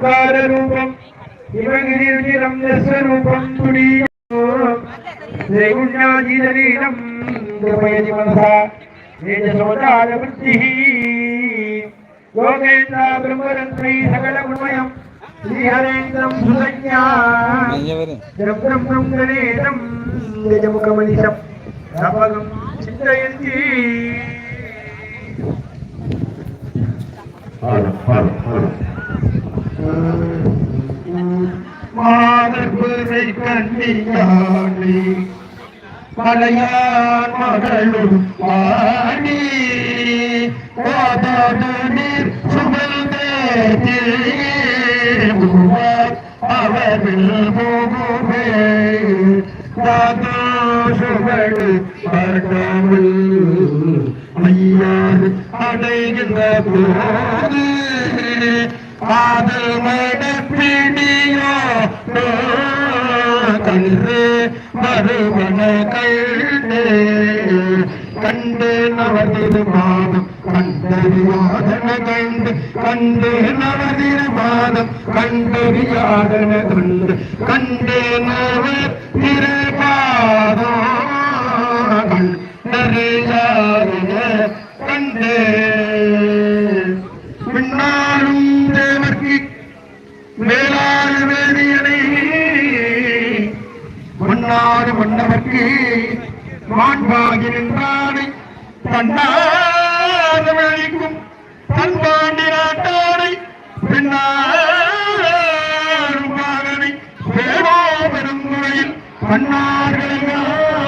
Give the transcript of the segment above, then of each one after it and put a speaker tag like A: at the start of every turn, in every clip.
A: സംസ്കാര രൂപം ശിവഗിരിം രസരൂപം തുടിയുണ്യാജീതലീലം കൃപയതി മനസ തേജസോദാരവൃത്തി യോഗേന്ദ്ര ബ്രഹ്മരന്ത്രൈ സകലഗുണമയം ശ്രീഹരേന്ദ്രം സുസഞ്ജ്ഞാബ്രഹ്മം ഗണേരം ഗജമുഖമനിഷം സപകം ചിന്തയന്തി. மாதகுரை கண்ணியாணி மலையான் மகளும் வாணி ஓதோடு நீர் சுமந்தே அவர்கள் போகுமே சுவடு படவில் ஐயாறு அடைகின்ற போது காதல் மடப்பிடியோ கன்று மறுமண கண்டு. கண்டு நவதிரு பாதம் கண்டறியாதன கண்டு. கண்டு நவதிரு பாதம் கண்டறியாதன கண்டு. கண்டு நவ மன்னாறு மன்னவர்க்கு மாண்பாகி நின்றானை தன்னாத வழிக்கும் தன்பாண்டி நாட்டானை பின்னாரும் மகனை பேரோ பெருந்துறையில் பன்னார்களை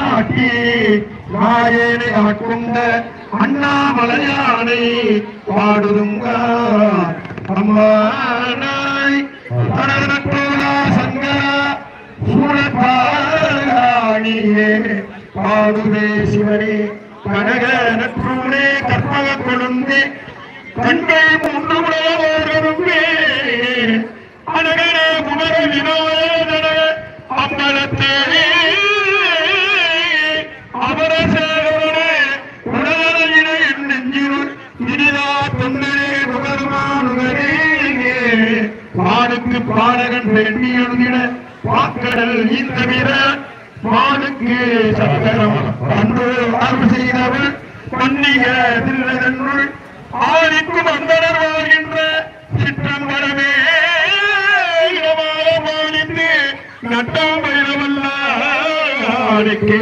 A: ஆட்டி நாயனை ஆட்கொண்ட அண்ணாமலையானை பாடுதுங்க அம்மானாய் தனதனத்தோலா சங்கரா சூழப்பாணியே பாடுவே சிவனே. கனக நற்றூனே கற்பக கொழுந்தே. கண்டே மூன்று உலகமே அனகன குமர வினோதன அம்பலத்தே அமரசேவனே உடலின என் நெஞ்சிருள் இனிதா தொண்டரே நுகர்மானுகரே பாடுக்கு பாடகன் பெண்ணி பாக்கடல் இந்த வீர மானுக்கு சக்கரம் அன்று அருள் செய்தவள் பன்னிக திருநதன்னுள் ஆணிக்கும் அந்தனர் வாழ்கின்ற சிற்றம்பரமே இடமாக மாணிந்து நட்டாமையிடவல்ல ஆணிக்கு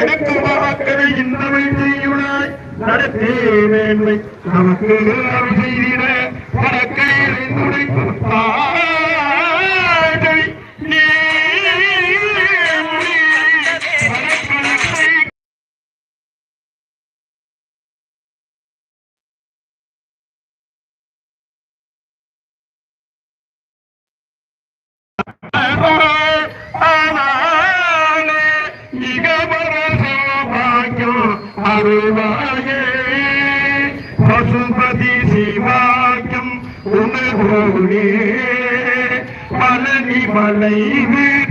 A: எனக்கு வாக்கதை இன்னவை செய்யுளாய். நடத்தே வேண்மை நமக்கு அருள் செய்திட வடக்கை துணை அருள்வாயே பசுபதி சிவாக்கம் உணர்வோனே பழனி மலை வீடு